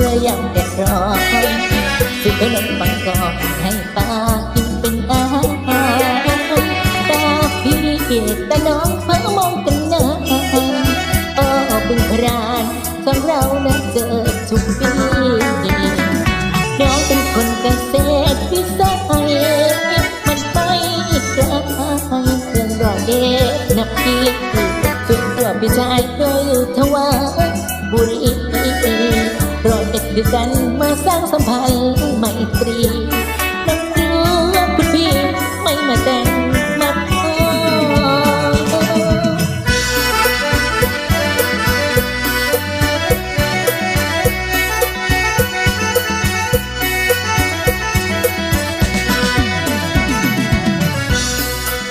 เพื่อยังเด็ดร้อนซื้อขนมปังก่อนให้ป้ากินเป็นอาหารตาพี่ตาน้องเพิ่งมองกันนานโอ้บึงพรานของเรานั้นเจอทุกปีน้องเป็นคนเกษตรวิสัยมันไปไกลเรื่องรอเด็กนับปีส่วนตัวพี่ชายก็อยู่ทว่าบุรี รอเด็กด้วยกันมาสร้างสัมพันธ์ไมตรีน้องเลือกคุณพี่ไม่มาแต่งมาขอ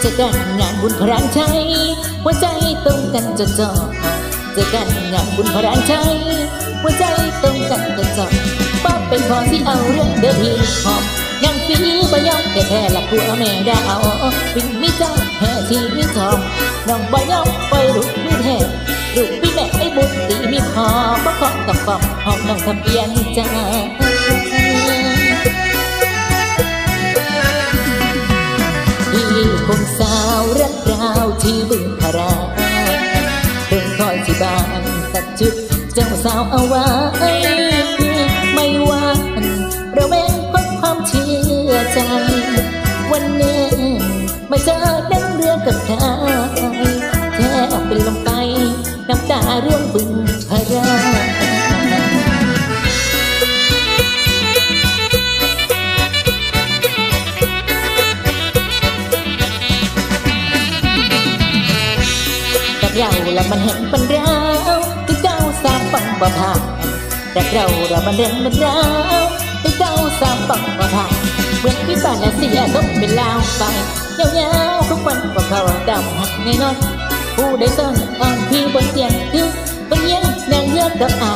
จอกันงานบุญพรานชัยหัวใจตรงกันจดจ่อ อกันงานบุญพรานชัยหัวใจตรงกันจดจ่อป้าเป็นพอที่เอาเรื่องเดิมทีหอมยังฟีบ่ยอมแต่แท้ละผัวแม่ดาววิ่งมิจ้าแห่ที่มิทองน้องบ่ยอมปลุกมือแท้ลูกพี่แม่ไอ้บุญตีมีพอบ่ขอกับฟองหอมน้องทำเอียนใจพี่ สาวเอาไว้ไม่หวานเราแม่งเพราะความเชื่อใจ วันนึ่งมาเจอนั่งเรือกับชายแทบเป็นลมไปน้ำตาร่วงบึงพารากับเราละมันเห็นเป็นเราที่เจ้าสาม ปังบ่ผ่าแต่เราละมันเรื่องมันเราที่เจ้าสามปังบ่ผ่าเหมือนพี่บ้านและเสียต้องเป็นลาวไปยาวๆทุกวันก็เขาดำหักไงน้อยผู้ใดซ่อนอ่อนพี่บนเตียงคือบนเป็นยังนางเลือกดอกอา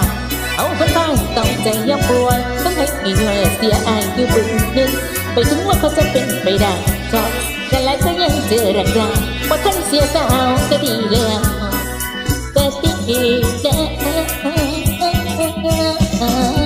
เอาคนพ่ายต้องใจยอมป่วยต้องให้มีเหนื่อยเสียอายอยู่บึงนึงไปถึงว่าเขาจะเป็นไปได้ชอบแต่แล้วก็ยังเจอรักราว่าท่านเสียสาวก็ดีแล้วแต่ที่แก Oh.